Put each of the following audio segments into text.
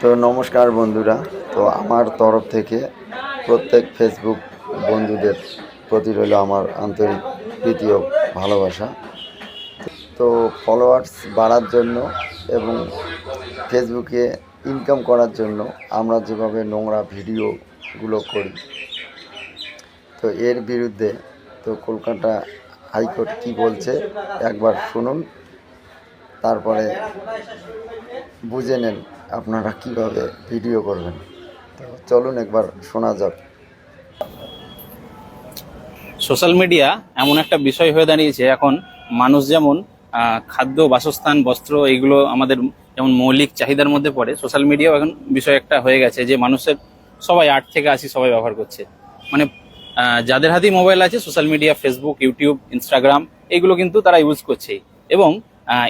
তো নমস্কার বন্ধুরা। তো আমার তরফ থেকে প্রত্যেক ফেসবুক বন্ধুদের প্রতি রইল আমার আন্তরিক প্রীতি ভালোবাসা। তো ফলোয়ার্স বাড়ার জন্য এবং ফেসবুকে ইনকাম করার জন্য আমরা যেভাবে নোংরা ভিডিওগুলো করি, তো এর বিরুদ্ধে তো কলকাতা হাইকোর্ট কি বলছে একবার শুনুন, তারপরে বুঝে নেন আপনারা কীভাবে ভিডিও করবেন? চলুন একবার শোনা যাক। সোশ্যাল মিডিয়া এমন একটা বিষয় হয়ে দাঁড়িয়েছে, এখন মানুষ যেমন খাদ্য, বাসস্থান, বস্ত্র, এইগুলো আমাদের যেমন মৌলিক চাহিদার মধ্যে পড়ে, সোশ্যাল মিডিয়াও এখন বিষয় একটা হয়ে গেছে যে মানুষের সবাই আট থেকে আশি সবাই ব্যবহার করছে। মানে যাদের হাতেই মোবাইল আছে, social media, Facebook, YouTube, Instagram এইগুলো কিন্তু তারা ইউজ করছেই। এবং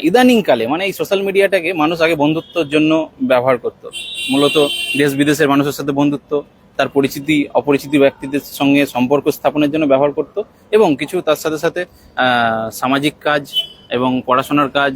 ইদানিংকালে মানে এই সোশ্যাল মিডিয়াটাকে মানুষ আগে বন্ধুত্বর জন্য ব্যবহার করত। মূলত দেশ বিদেশের মানুষের সাথে বন্ধুত্ব, তার পরিচিতি, অপরিচিত ব্যক্তিদের সঙ্গে সম্পর্ক স্থাপনের জন্য ব্যবহার করত এবং কিছু তার সাথে সাথে সামাজিক কাজ এবং পড়াশোনার কাজ,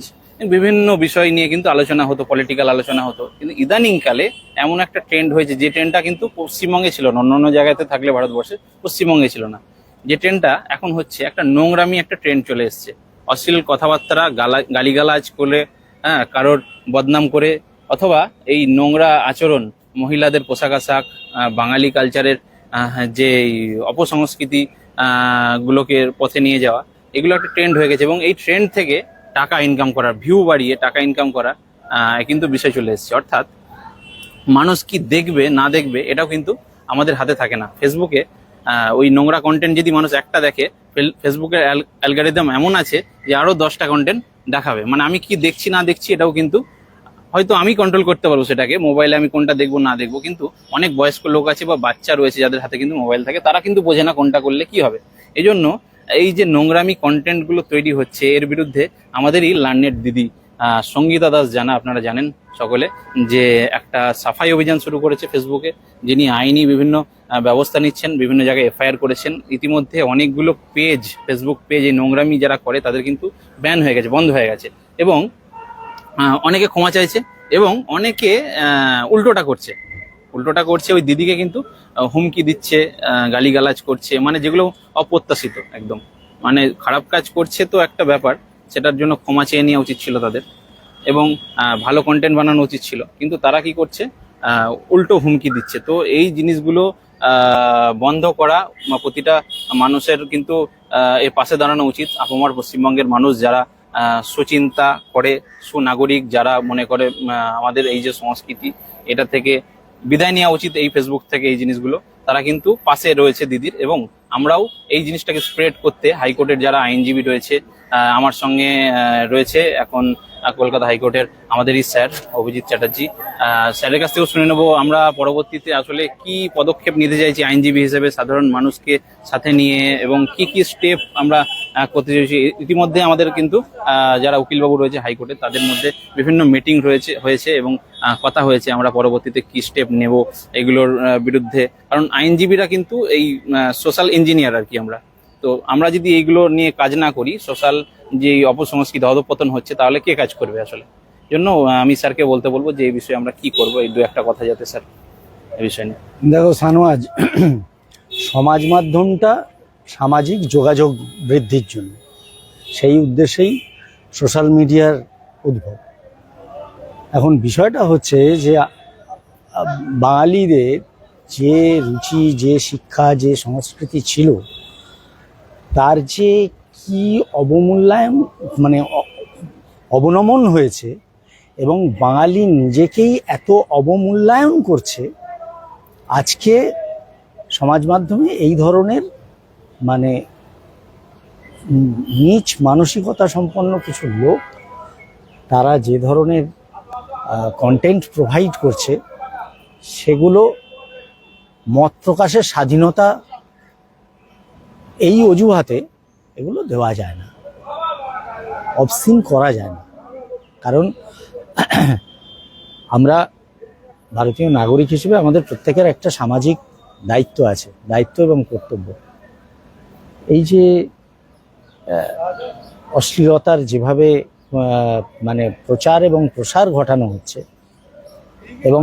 বিভিন্ন বিষয় নিয়ে কিন্তু আলোচনা হতো পলিটিক্যাল আলোচনা হতো। কিন্তু ইদানিংকালে এমন একটা ট্রেন্ড হয়েছে, যে ট্রেন্ডটা কিন্তু পশ্চিমবঙ্গে ছিল না অন্য জায়গাতে থাকলে ভারতবর্ষে পশ্চিমবঙ্গে ছিল না। যে ট্রেন্ডটা এখন হচ্ছে একটা নোংরামি একটা ট্রেন্ড চলে এসছে। অশ্লীল কথাবার্তা, গালা, গালিগালাজ করে হ্যাঁ কারোর বদনাম করে, অথবা এই নোংরা আচরণ মহিলাদের পোশাক আশাক বাঙালি কালচারের যে অপসংস্কৃতি গুলোকে পথে নিয়ে যাওয়া, এগুলো একটা ট্রেন্ড হয়ে গেছে এবং এই ট্রেন্ড থেকে টাকা ইনকাম করার ভিউ বাড়িয়ে টাকা ইনকাম করা কিন্তু বিষয় চলে এসেছে। অর্থাৎ মানুষ কি দেখবে, না দেখবে, এটাও কিন্তু আমাদের হাতে থাকে না। ফেসবুকে ওই নোংরা কন্টেন্ট যদি মানুষ একটা দেখে ফেসবুকের অ্যালগারিদম এমন আছে যে আরও দশটা কন্টেন্ট দেখাবে। মানে আমি কি দেখছি, না দেখছি, এটাও কিন্তু হয়তো আমি কন্ট্রোল করতে পারব সেটাকে। মোবাইলে আমি কোনটা দেখব, না দেখব। কিন্তু অনেক বয়স্ক লোক আছে বা বাচ্চা রয়েছে যাদের হাতে কিন্তু মোবাইল থাকে, তারা কিন্তু বোঝে না কোনটা করলে কি হবে। এই জন্য এই যে নোংরামি কন্টেন্টগুলো তৈরি হচ্ছে, এর বিরুদ্ধে আমাদেরই লার্নেট দিদি সঙ্গীতা দাস জানা, আপনারা জানেন সকলে, যে একটা সাফাই অভিযান শুরু করেছে ফেসবুকে যিনি আইনি বিভিন্ন ব্যবস্থা নিচ্ছেন, বিভিন্ন জায়গায় এফআইআর করেছেন। ইতিমধ্যে অনেকগুলো পেজ ফেসবুক পেজ এই নোংরামি যারা করে, তাদের কিন্তু ব্যান হয়ে গেছে, বন্ধ হয়ে গেছে। এবং অনেকে ক্ষমা চাইছে এবং অনেকে উল্টোটা করছে। উল্টোটা করছে, ওই দিদিকে কিন্তু হুমকি দিচ্ছে গালিগালাজ করছে মানে যেগুলো অপ্রত্যাশিত একদম। মানে খারাপ কাজ করছে তো একটা ব্যাপার, সেটার জন্য ক্ষমা চেয়ে নেওয়া উচিত ছিল তাদের। এবং ভালো কন্টেন্ট বানানো উচিত ছিল। কিন্তু তারা কি করছে? উল্টো হুমকি দিচ্ছে। তো এই জিনিসগুলো বন্ধ করা প্রতিটা মানুষের কিন্তু এর পাশে দাঁড়ানো উচিত। আপমার পশ্চিমবঙ্গের মানুষ যারা সুচিন্তা করে, সুনাগরিক যারা মনে করে আমাদের এই যে সংস্কৃতি, এটা থেকে বিদায় নেওয়া উচিত এই ফেসবুক থেকে এই জিনিসগুলো। তারা কিন্তু পাশে রয়েছে দিদির এবং আমরাও এই জিনিসটাকে স্প্রেড করতে, হাইকোর্টের যারা আইনজীবী রয়েছে আমার সঙ্গে রয়েছে। এখন কলকাতা হাইকোর্টের আমাদেরই স্যার, অভিজিৎ চ্যাটার্জি। স্যারের কাছ থেকেও শুনে নেব আমরা পরবর্তীতে আসলে কি পদক্ষেপ নিতে চাইছি আইনজীবী হিসেবে, সাধারণ মানুষকে সাথে নিয়ে এবং কি কি স্টেপ আমরা করতে চাইছি। ইতিমধ্যে আমাদের কিন্তু যারা উকিলবাবু রয়েছে হাইকোর্টে, তাদের মধ্যে বিভিন্ন মিটিং রয়েছে, হয়েছে এবং কথা হয়েছে আমরা পরবর্তীতে কি স্টেপ নেব এগুলোর বিরুদ্ধে। কারণ আইনজীবীরা কিন্তু এই সোশ্যাল ইঞ্জিনিয়ার আর কি আমরা। তো আমরা যদি এইগুলো নিয়ে কাজ না করি সোশ্যাল যে অপসংস্কৃতি, অধপতন হচ্ছে, তাহলে কে কাজ করবে আসলে? জন্য আমি স্যারকে বলতে বলব যে এই বিষয়ে আমরা কি করব, এই দু একটা কথা যাতে স্যার এই বিষয় নিয়ে। দেখো সানোয়াজ সমাজ মাধ্যমটা সামাজিক যোগাযোগ বৃদ্ধির জন্য। সেই উদ্দেশ্যেই সোশ্যাল মিডিয়ার উদ্ভব। এখন বিষয়টা হচ্ছে যে বাঙালিদের যে রুচি, যে শিক্ষা, যে সংস্কৃতি ছিল তার যে কি অবমূল্যায়ন মানে অবনমন হয়েছে এবং বাঙালি নিজেকেই এত অবমূল্যায়ন করছে, আজকে সমাজ মাধ্যমে এই ধরনের মানে নিচ মানসিকতা সম্পন্ন কিছু লোক, তারা যে ধরনের কন্টেন্ট প্রোভাইড করছে, সেগুলো মত প্রকাশের স্বাধীনতা এই অজুহাতে এগুলো দেওয়া যায় না। অবসিন করা যায় না। কারণ আমরা ভারতীয় নাগরিক হিসেবে আমাদের প্রত্যেকের একটা সামাজিক দায়িত্ব আছে, দায়িত্ব এবং কর্তব্য। এই যে অশ্লীলতার যেভাবে মানে প্রচার এবং প্রসার ঘটানো হচ্ছে এবং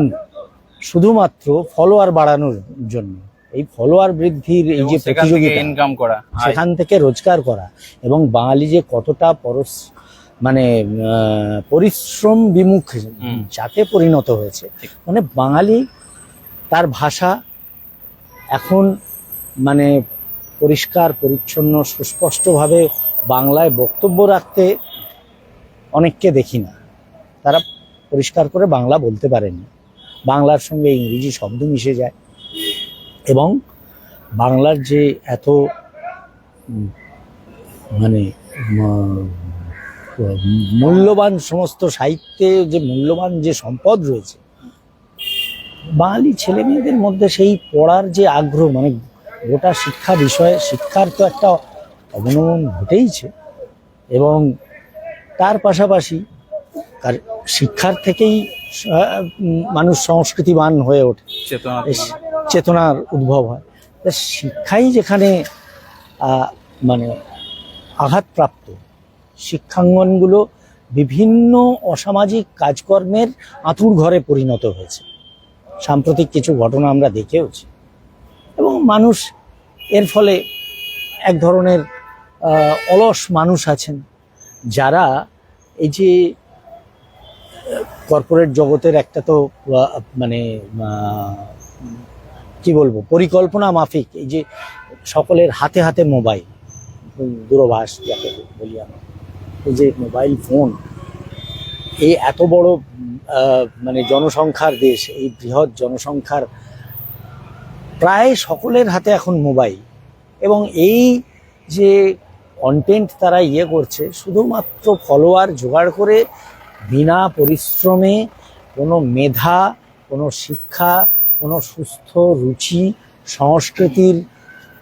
শুধুমাত্র ফলোয়ার বাড়ানোর জন্য এই ফলোয়ার বৃদ্ধির এই যে প্রতিযোগিতা ইনকাম করা। সেখান থেকে রোজগার করা এবং বাঙালি যে কতটা পরশ মানে পরিশ্রম বিমুখ যাতে পরিণত হয়েছে মানে বাঙালি তার ভাষা এখন মানে পরিষ্কার পরিচ্ছন্ন সুস্পষ্টভাবে বাংলায় বক্তব্য রাখতে অনেককে দেখি না। তারা পরিষ্কার করে বাংলা বলতে পারেনি। বাংলার সঙ্গে ইংরেজি শব্দ মিশে যায়। এবং বাংলার যে এত মানে মূল্যবান সমস্ত সাহিত্যে যে মূল্যবান যে সম্পদ রয়েছে বাঙালি ছেলে মেয়েদের মধ্যে সেই পড়ার যে আগ্রহ মানে গোটা শিক্ষা বিষয়ে শিক্ষার তো একটা অবনমন ঘটেইছে এবং তার পাশাপাশি তার শিক্ষার থেকেই মানুষ সংস্কৃতিবান হয়ে ওঠে। চেতনা চেতনার উদ্ভব হয়। শিক্ষাই যেখানে মানে আঘাতপ্রাপ্ত, শিক্ষাঙ্গনগুলো বিভিন্ন অসামাজিক কাজকর্মের আঁতুর ঘরে পরিণত হয়েছে। সাম্প্রতিক কিছু ঘটনা আমরা দেখেওছি। এবং মানুষ এর ফলে এক ধরনের অলস মানুষ আছেন, যারা এই যে কর্পোরেট জগতের একটা তো মানে কি বলব, পরিকল্পনা মাফিক, এই যে সকলের হাতে হাতে মোবাইল দূরভাষ যাকে বলি আমরা। এই যে মোবাইল ফোন এই এত বড় মানে জনসংখ্যার দেশ, এই বৃহৎ জনসংখ্যার প্রায় সকলের হাতে এখন মোবাইল। এবং এই যে কন্টেন্ট তারা ইয়ে করছে, শুধুমাত্র ফলোয়ার জোগাড় করে বিনা পরিশ্রমে কোনো মেধা, কোনো শিক্ষা কোনো সুস্থ রুচি সংস্কৃতির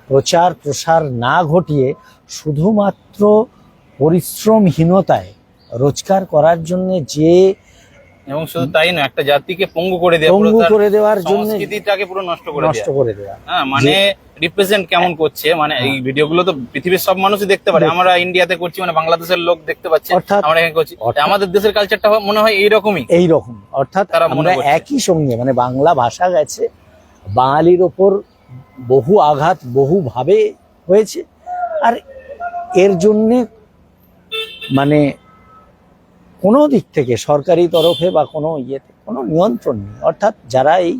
প্রচার প্রসার না ঘটিয়ে শুধুমাত্র পরিশ্রমহীনতায় রোজগার করার জন্যে যে এবং শুধু তাই না একটা জাতিকে পঙ্গু করে দেওয়া পঙ্গু করে দেওয়ার জন্য সংস্কৃতিটাকে পুরো নষ্ট করে নষ্ট করে দেওয়া। হ্যাঁ মানে রিপ্রেজেন্ট কেমন করছে মানে এই ভিডিওগুলো তো পৃথিবীর সব মানুষই দেখতে পারে। আমরা ইন্ডিয়াতে করছি মানে বাংলাদেশের লোক দেখতে পাচ্ছে আমরা এখানে করছি। আমাদের দেশের কালচারটা মনে হয় এইরকমই। এই রকম অর্থাৎ তারা মনে। একই সঙ্গে মানে বাংলা ভাষা গেছে বাঙালির ওপর বহু আঘাত বহুভাবে হয়েছে। আর এর জন্যে মানে কোনো দিক থেকে সরকারি তরফে বা কোনো ইয়েতে কোনো নিয়ন্ত্রণ নেই। অর্থাৎ যারা এই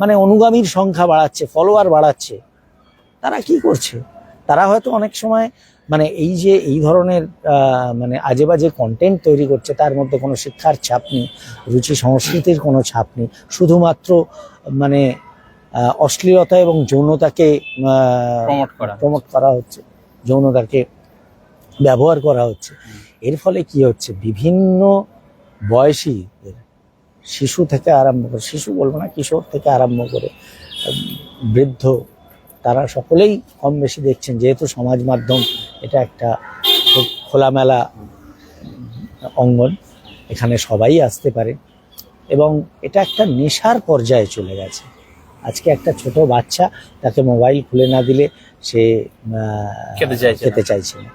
মানে অনুগামীর সংখ্যা বাড়াচ্ছে ফলোয়ার বাড়াচ্ছে তারা কি করছে? তারা হয়তো অনেক সময় মানে এই যে এই ধরনের মানে আজে বাজে কন্টেন্ট তৈরি করছে তার মধ্যে কোনো শিক্ষার ছাপ নেই রুচি সংস্কৃতির কোনো ছাপ নেই। শুধুমাত্র মানে অশ্লীলতা এবং যৌনতাকে প্রমোট করা প্রমোট করা হচ্ছে যৌনতাকে ব্যবহার করা হচ্ছে। এর ফলে কি হচ্ছে? বিভিন্ন বয়সী শিশু থেকে আরম্ভ করে শিশু বলব না কিশোর থেকে আরম্ভ করে বৃদ্ধ তারা সকলেই কম বেশি দেখছেন। যেহেতু সমাজ মাধ্যম এটা একটা খুব খোলামেলা অঙ্গন এখানে সবাই আসতে পারে। এবং এটা একটা নেশার পর্যায়ে চলে গেছে। আজকে একটা ছোট বাচ্চা তাকে মোবাইল খুলে না দিলে সে খেতে চাইছে না।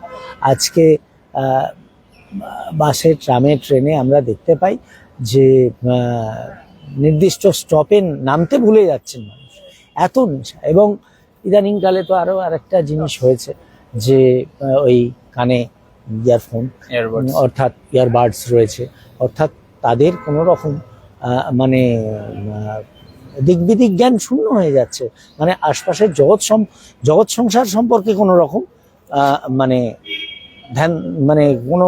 আজকে বাসে ট্রামে ট্রেনে আমরা দেখতে পাই যে নির্দিষ্ট স্টপে নামতে ভুলে যাচ্ছেন মানুষ। এত নেশা। এবং ইদানিংকালে তো আরও আরেকটা জিনিস হয়েছে যে ওই কানে ইয়ারফোন অর্থাৎ ইয়ারবাডস রয়েছে। অর্থাৎ তাদের কোনো রকম মানে আহ, দিক বিদিক জ্ঞান শূন্য হয়ে যাচ্ছে। মানে আশপাশের জগৎ সম জগৎ সংসার সম্পর্কে কোনো রকম মানে ধ্যান মানে কোনো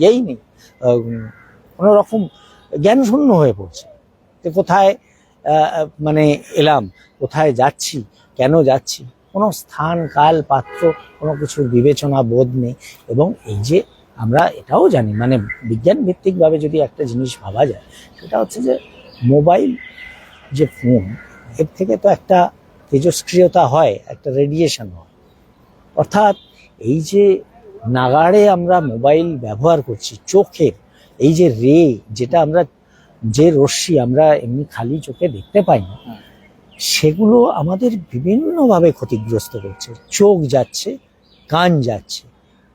ইয়েই নেই। কোনো রকম জ্ঞান শূন্য হয়ে পড়ছে। যে কোথায় মানে এলাম, কোথায় যাচ্ছি, কেন যাচ্ছি, কোনো স্থান, কাল, পাত্র, কোনো কিছুর বিবেচনা, বোধ নেই। এবং এই যে আমরা এটাও জানি মানে বিজ্ঞান ভিত্তিকভাবে যদি একটা জিনিস ভাবা যায়, সেটা হচ্ছে যে মোবাইল, যে ফোন, এর থেকে তো একটা তেজস্ক্রিয়তা হয়, একটা রেডিয়েশন হয়। অর্থাৎ এই যে নাগাড়ে আমরা মোবাইল ব্যবহার করছি চোখের এই যে রে যেটা আমরা যে রশ্মি আমরা এমনি খালি চোখে দেখতে পাই না সেগুলো আমাদের বিভিন্নভাবে ক্ষতিগ্রস্ত করছে। চোখ যাচ্ছে কান যাচ্ছে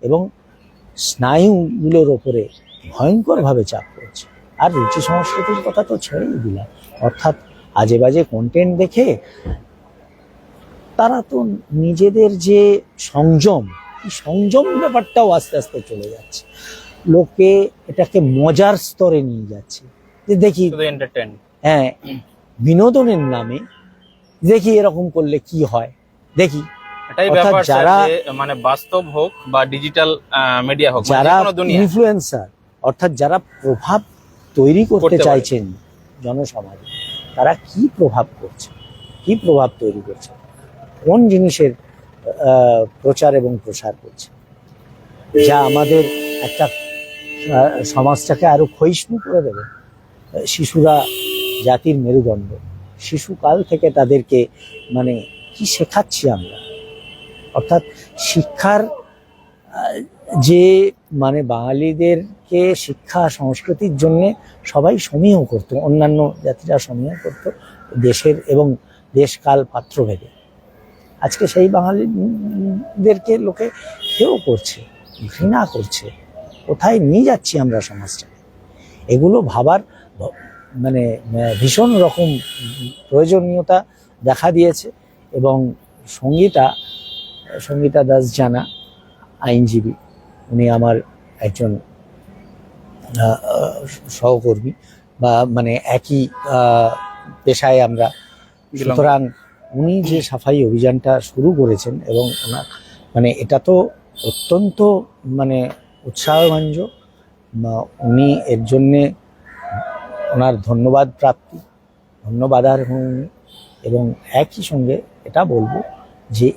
এবং স্নায়ুগুলোর ওপরে ভয়ঙ্করভাবে চাপ পড়ছে। আর রুচি সংস্কৃতির কথা তো ছেড়েই দিলাম। অর্থাৎ আজে বাজে কন্টেন্ট দেখে তারা তো নিজেদের যে সংযম সংযম ব্যাপারটাও আস্তে আস্তে চলে যাচ্ছে। লোকে এটাকে মজার স্তরে নিয়ে যাচ্ছে। যে দেখি হ্যাঁ বিনোদনের নামে দেখি এরকম করলে কি হয়। দেখি এটাই ব্যাপার যারা- মানে বাস্তব হোক বা ডিজিটাল মিডিয়া হোক মানে যারা ইনফ্লুয়েন্সার অর্থাৎ যারা প্রভাব তৈরি করতে চাইছেন জনসমাজে তারা কি প্রভাব করছে? কি প্রভাব তৈরি করছে? কোন জিনিসের প্রচার এবং প্রসার করছে। যা আমাদের একটা সমাজটাকে আরও ক্ষয়িষ্ণু করে দেবে। শিশুরা জাতির মেরুদণ্ড। শিশুকাল থেকে তাদেরকে মানে কি শেখাচ্ছি আমরা? অর্থাৎ শিক্ষার যে মানে বাঙালিদেরকে শিক্ষা, সংস্কৃতির জন্য সবাই সমীহ করতো, অন্যান্য জাতিরা সমীহ করত, দেশের এবং দেশকাল পাত্রভেদে। আজকে সেই বাঙালিদেরকে লোকে হেও করছে ঘৃণা করছে কোথায় নিয়ে যাচ্ছি আমরা সমাজটাকে? এগুলো ভাবার মানে ভীষণ রকম প্রয়োজনীয়তা দেখা দিয়েছে এবং সঙ্গীতা সঙ্গীতা দাস জানা আইনজীবী। উনি আমার একজন সহকর্মী বা মানে একই পেশায় আমরা সুতরাং উনি যে সাফাই অভিযানটা শুরু করেছেন এবং ওনার মানে এটা তো অত্যন্ত মানে উৎসাহভাঞ্জক বা উনি এর জন্যে ওনার ধন্যবাদ প্রাপ্তি ধন্যবাদার উনি এবং একই সঙ্গে এটা বলব যে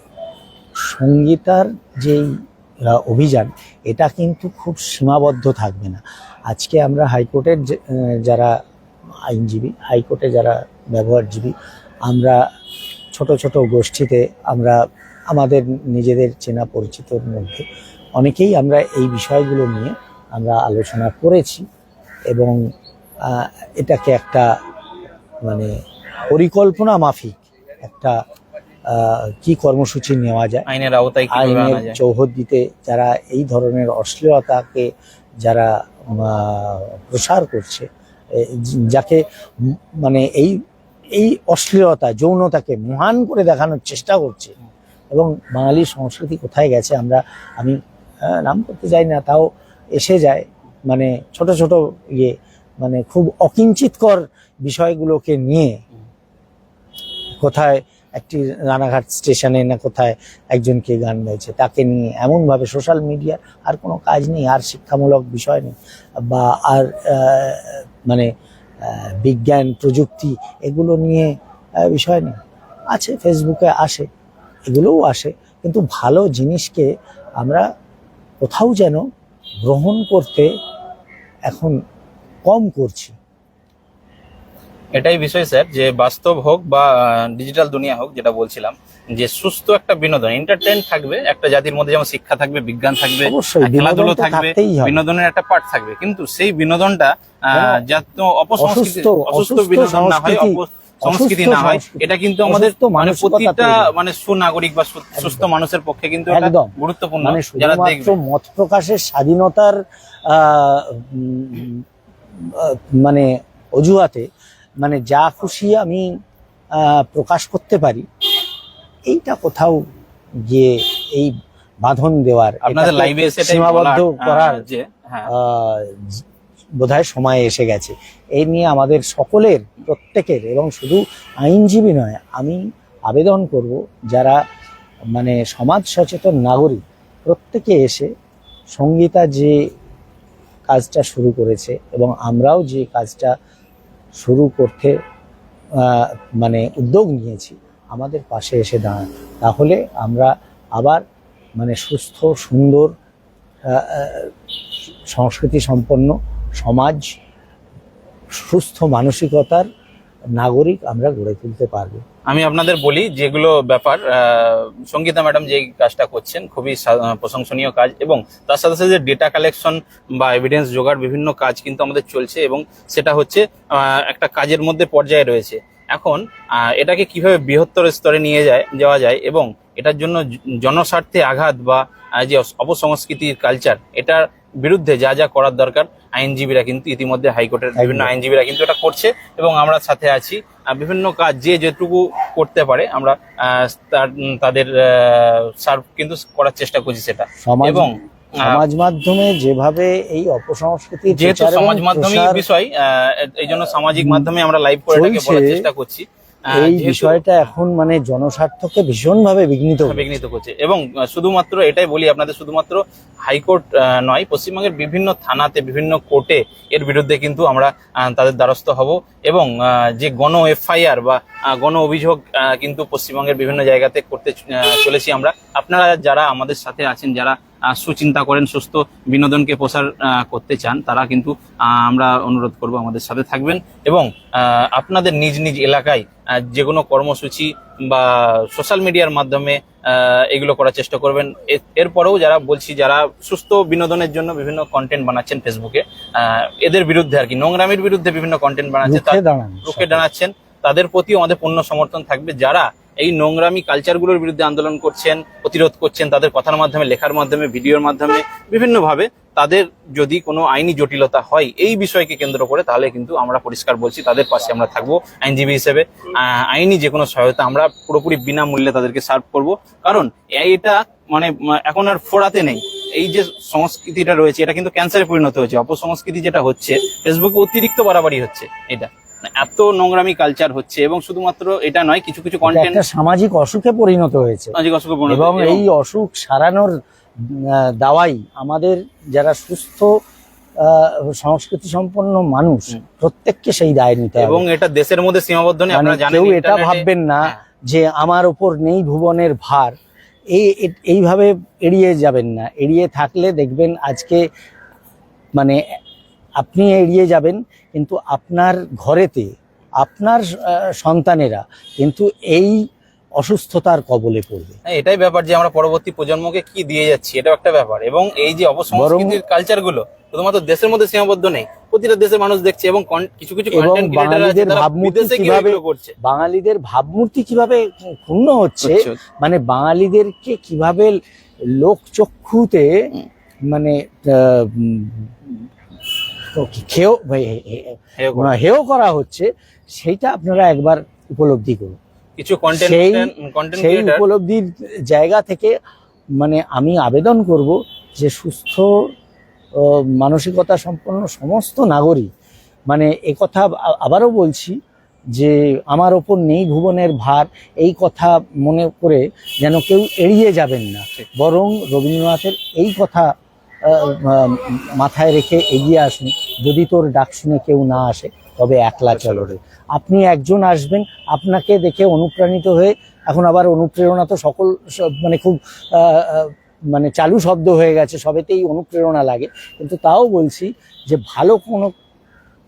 সঙ্গীতার যেই অভিযান, এটা কিন্তু খুব সীমাবদ্ধ থাকবে না। আজকে আমরা হাইকোর্টের যারা আইনজীবী, হাইকোর্টে যারা ব্যবহারজীবী, আমরা ছোট ছোট গোষ্ঠীতে আমরা আমাদের নিজেদের চেনা পরিচিতর মধ্যে অনেকেই আমরা এই বিষয়গুলো নিয়ে আমরা আলোচনা করেছি এবং এটাকে একটা মানে পরিকল্পনা মাফিক একটা কি কর্মসূচি নেওয়া যায় আইনের আওতায় আইনের চৌহদ্দিতে যারা এই ধরনের অশ্লীলতাকে যারা প্রসার করছে যাকে মানে এই এই অশ্লীলতা, যৌনতাকে মহান করে দেখানোর চেষ্টা করছে। এবং বাঙালির সংস্কৃতি কোথায় গেছে আমরা, আমি নাম করতে যাই না, তাও এসে যায়। মানে ছোট ছোট ইয়ে মানে খুব অকিঞ্চিতকর বিষয়গুলোকে নিয়ে কোথায় একটি রানাঘাট স্টেশনে না কোথায় একজনকে গান গাইছে, তাকে নিয়ে এমনভাবে সোশ্যাল মিডিয়ার আর কোনো কাজ নেই, আর শিক্ষামূলক বিষয় নেই। বা আর মানে বিজ্ঞান, প্রযুক্তি, এগুলো নিয়ে বিষয় নেই। আছে ফেসবুকে আসে, এগুলোও আসে। কিন্তু ভালো জিনিসকে আমরা কোথাও যেন গ্রহণ করতে এখন কম করছি। এটাই বিষয়, স্যার, যে বাস্তব হোক বা ডিজিটাল দুনিয়া হোক, যেটা বলছিলাম যে সুস্থ একটা বিনোদন এন্টারটেইন থাকবে একটা জাতির মধ্যে যেমন শিক্ষা থাকবে বিজ্ঞান থাকবে খেলাধুলো থাকবে বিনোদনের একটা পার্ট থাকবে। কিন্তু সেই বিনোদনটা যাতে অপসংস্কৃতি অসুস্থ বিনোদন না হয় সংস্কৃতি, না হয় এটা কিন্তু আমাদের মানে প্রতিটা মানে সুনাগরিক বা সুস্থ মানুষের পক্ষে কিন্তু একদম। গুরুত্বপূর্ণ মানে যারা দেখবে। মত প্রকাশের স্বাধীনতার মানে অজুহাতে মানে যা খুশি আমি আহ, প্রকাশ করতে পারি এইটা কোথাও গিয়ে এই বাঁধন দেওয়ার আপনাদের লাইভে এসে সীমাবদ্ধ করার যে হ্যাঁ। বোধহয় সময় এসে গেছে। এই নিয়ে আমাদের সকলের প্রত্যেকের এবং শুধু আইনজীবী নয় আমি আবেদন করব যারা মানে সমাজ সচেতন নাগরিক প্রত্যেকে এসে সঙ্গীতা যে কাজটা শুরু করেছে এবং আমরাও যে কাজটা শুরু করতে মানে উদ্যোগ নিয়েছি আমাদের পাশে এসে দাঁড়ান। তাহলে আমরা আবার মানে সুস্থ, সুন্দর সংস্কৃতি সম্পন্ন সমাজ, সুস্থ মানসিকতার নাগরিক আমরা গড়ে তুলতে পারব। আমি আপনাদের বলি যেগুলো ব্যাপার সঙ্গীতা ম্যাডাম যে কাজটা করছেন খুবই প্রশংসনীয় কাজ এবং তার সাথে সাথে যে ডেটা কালেকশন বা এভিডেন্স জোগাড় বিভিন্ন কাজ কিন্তু আমাদের চলছে এবং সেটা হচ্ছে একটা কাজের মধ্যে পর্যায়ে রয়েছে। এখন এটাকে কীভাবে বৃহত্তর স্তরে নিয়ে যায় যাওয়া যায় এবং এটার জন্য জনস্বার্থে আঘাত বা যে অপসংস্কৃতির কালচার এটার বিরুদ্ধে যা যা করার দরকার আইনজীবীরা কিন্তু ইতিমধ্যে হাইকোর্টের বিভিন্ন আইনজীবীরা কিন্তু এটা করছে এবং আমরা সাথে আছি। বিভিন্ন কাজ যে যেটুকু করতে পারে আমরা তাদের সার্ভ কিন্তু করার চেষ্টা করছি সেটা। এবং সমাজ মাধ্যমে যেভাবে এই অপসংস্কৃতির যেহেতু সমাজ মাধ্যমে বিষয় এই জন্য সামাজিক মাধ্যমে আমরা লাইভ করে বলার চেষ্টা করছি। এই বিষয়টা এখন মানে জনস্বার্থকে ভীষণভাবে বিঘ্নিত বিঘ্নিত করছে। এবং শুধুমাত্র এটাই বলি আপনাদের শুধুমাত্র হাইকোর্ট নয় পশ্চিমবঙ্গের বিভিন্ন থানাতে বিভিন্ন কোর্টে এর বিরুদ্ধে কিন্তু আমরা তাদের দ্বারস্থ হব। এবং যে গণ এফআইআর বা গণ অভিযোগ আহ, কিন্তু পশ্চিমবঙ্গের বিভিন্ন জায়গাতে করতে চলেছি আমরা। আপনারা যারা আমাদের সাথে আছেন যারা সুচিন্তা করেন সুস্থ বিনোদনকে প্রসার করতে চান তারা কিন্তু আমরা অনুরোধ করব আমাদের সাথে থাকবেন এবং আপনাদের নিজ নিজ এলাকায় যে কোনো কর্মসূচি বা সোশ্যাল মিডিয়ার মাধ্যমে এগুলো করার চেষ্টা করবেন। এরপরেও যারা বলছি যারা সুস্থ বিনোদনের জন্য বিভিন্ন কন্টেন্ট বানাচ্ছেন ফেসবুকে এদের বিরুদ্ধে আর কি নোংরামির বিরুদ্ধে বিভিন্ন কন্টেন্ট বানাচ্ছে রুখে দাঁড়াচ্ছেন তাদের প্রতিও আমাদের পূর্ণ সমর্থন থাকবে। যারা এই নোংরামি কালচারগুলোর বিরুদ্ধে আন্দোলন করছেন, প্রতিরোধ করছেন, তাদের কথার মাধ্যমে, লেখার মাধ্যমে, ভিডিওর মাধ্যমে, বিভিন্নভাবে তাদের যদি কোনো আইনি জটিলতা হয় এই বিষয়কে কেন্দ্র করে, তাহলে কিন্তু আমরা পরিষ্কার বলছি, তাদের পাশে আমরা থাকব আইনজীবী হিসেবে। আইনি যে কোনো সহায়তা আমরা পুরোপুরি বিনামূল্যে তাদেরকে সার্ভ করব। কারণ এটা মানে এখন আর ফোরাতে নেই। এই যে সংস্কৃতিটা রয়েছে, এটা কিন্তু ক্যান্সারে পরিণত হয়েছে। অপসংস্কৃতি যেটা হচ্ছে ফেসবুকে অতিরিক্ত বাড়াবাড়ি হচ্ছে এটা। এত নোংরামি কালচার হচ্ছে এবং শুধুমাত্র এটা নয় কিছু কিছু কন্টেন্ট সামাজিক অসুখে পরিণত হয়েছে। সামাজিক অসুখে পরিণত এবং এই অসুখ সারানোর দাওয়াই আমাদের যারা সুস্থ সংস্কৃতি সম্পন্ন মানুষ প্রত্যেককে সেই দায় নিতে এবং এটা দেশের মধ্যে সীমাবদ্ধ নেই মানে আপনারা জানেন কেউ এটা ভাববেন না হ্যাঁ। যে আমার ওপর নেই ভুবনের ভার। এই এইভাবে এড়িয়ে যাবেন না। এড়িয়ে থাকলে দেখবেন আজকে মানে আপনি এড়িয়ে যাবেন কিন্তু আপনার ঘরেতে আপনার সন্তানেরা কিন্তু এই অসুস্থতার কবলে পড়বে। হ্যাঁ, এটাই ব্যাপার যে আমরা পরবর্তী প্রজন্মকে কি দিয়ে যাচ্ছি এটাও একটা ব্যাপার। এবং এই যে অপসংস্কৃতির কালচারগুলো শুধুমাত্র দেশের মধ্যে সীমাবদ্ধ নেই প্রতিটা দেশের মানুষ দেখছে এবং কিছু কিছু এবং কন্টেন্ট ক্রিয়েটার বাঙালিদের ভাবমূর্তি কিভাবে- করছে। বাঙালিদের ভাবমূর্তি কীভাবে ক্ষুণ্ণ হচ্ছে। মানে বাঙালিদেরকে কীভাবে লোক চক্ষুতে মানে খেয়েও হে- হে- হেয় করে। করা হচ্ছে সেইটা আপনারা একবার উপলব্ধি করুন। কিছু সেই- উপলব্ধির জায়গা থেকে মানে আমি আবেদন করব যে সুস্থ মানসিকতা সম্পন্ন সমস্ত নাগরিক মানে একথা আ- আবারও বলছি যে আমার ওপর নেই ভুবনের ভার এই কথা মনে করে যেন কেউ এড়িয়ে যাবেন না। বরং রবীন্দ্রনাথের এই কথা মাথায় রেখে এগিয়ে আসুন। যদি তোর ডাক শুনে কেউ না আসে তবে একলা চলো। রে আপনি একজন আসবেন আপনাকে দেখে অনুপ্রাণিত হয়ে এখন আবার অনুপ্রেরণা তো সকল সব- মানে খুব মানে চালু শব্দ হয়ে গেছে সবেতেই অনুপ্রেরণা লাগে। কিন্তু তাও বলছি যে ভালো কোনো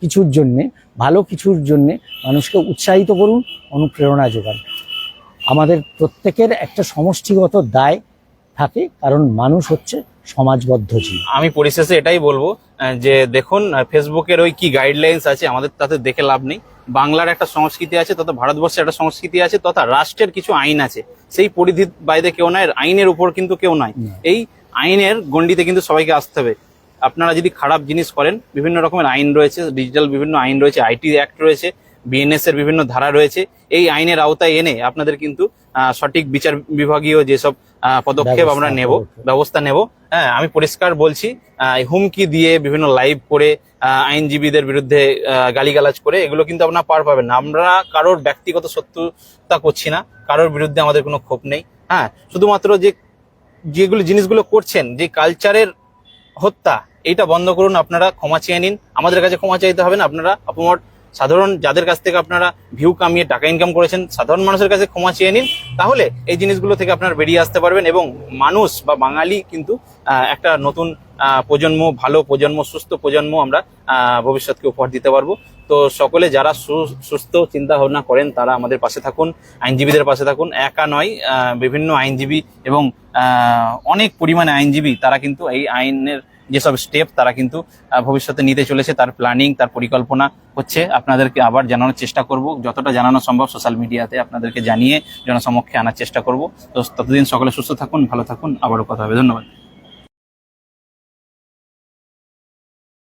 কিছুর জন্যে ভালো কিছুর জন্যে মানুষকে উৎসাহিত করুন অনুপ্রেরণা যোগান। আমাদের প্রত্যেকের একটা সমষ্টিগত দায় থাকে কারণ মানুষ হচ্ছে সমাজবদ্ধ জীব আমি পরিশেষে এটাই বলব যে দেখুন ফেসবুকের ওই কি গাইডলাইন্স আছে আমাদের তাতে দেখে লাভ নেই। বাংলার একটা সংস্কৃতি আছে তথা ভারতবর্ষের একটা সংস্কৃতি আছে তথা রাষ্ট্রের কিছু আইন আছে। সেই পরিধির বাইরে কেউ নয় আইনের উপর কিন্তু কেউ নয়। এই আইনের গণ্ডিতে কিন্তু সবাইকে আসতে হবে। আপনারা যদি খারাপ জিনিস করেন বিভিন্ন রকমের আইন রয়েছে ডিজিটাল বিভিন্ন আইন রয়েছে আইটি অ্যাক্ট রয়েছে বিএনএস এর বিভিন্ন ধারা রয়েছে এই আইনের আওতায় এনে আপনাদের কিন্তু সঠিক বিচার বিভাগীয় যেসব পদক্ষেপ আমরা নেব ব্যবস্থা নেব। হ্যাঁ আমি পরিষ্কার বলছি হুমকি দিয়ে বিভিন্ন লাইভ করে আইনজীবীদের বিরুদ্ধে গালিগালাজ করে এগুলো কিন্তু আপনারা পার পাবেন না। আমরা কারোর ব্যক্তিগত শত্রুতা করছি না কারোর বিরুদ্ধে আমাদের কোনো ক্ষোভ নেই। হ্যাঁ শুধুমাত্র যে যেগুলো জিনিসগুলো করছেন যে কালচারের হত্যা এইটা বন্ধ করুন আপনারা ক্ষমা চেয়ে নিন। আমাদের কাছে ক্ষমা চাইতে হবে না আপনারা আপনার সাধারণ যাদের কাছ থেকে আপনারা ভিউ কামিয়ে টাকা ইনকাম করেছেন, সাধারণ মানুষের কাছে ক্ষমা চেয়ে নিন, তাহলে এই জিনিসগুলো থেকে আপনারা বেরিয়ে আসতে পারবেন এবং মানুষ বা বাঙালি কিন্তু একটা নতুন প্রজন্ম, ভালো প্রজন্ম, সুস্থ প্রজন্ম আমরা ভবিষ্যৎকে উপহার দিতে পারব। তো সকলে যারা সুস্থ চিন্তা ভাবনা করেন, তারা আমাদের পাশে থাকুন, আইনজীবীদের পাশে থাকুন। একা নয় বিভিন্ন আইনজীবী এবং অনেক পরিমাণে আইনজীবী, তারা কিন্তু এই আইনের যেসব স্টেপ তারা কিন্তু ভবিষ্যতে নিতে চলেছে, তার প্ল্যানিং তার পরিকল্পনা হচ্ছে আপনাদেরকে আবার জানানোর চেষ্টা করব। যতটা জানানো সম্ভব সোশ্যাল মিডিয়াতে আপনাদেরকে জানিয়ে জনসমক্ষে আনার চেষ্টা করব। তো ততদিন সকলে সুস্থ থাকুন, ভালো থাকুন, আবারও কথা হবে। ধন্যবাদ।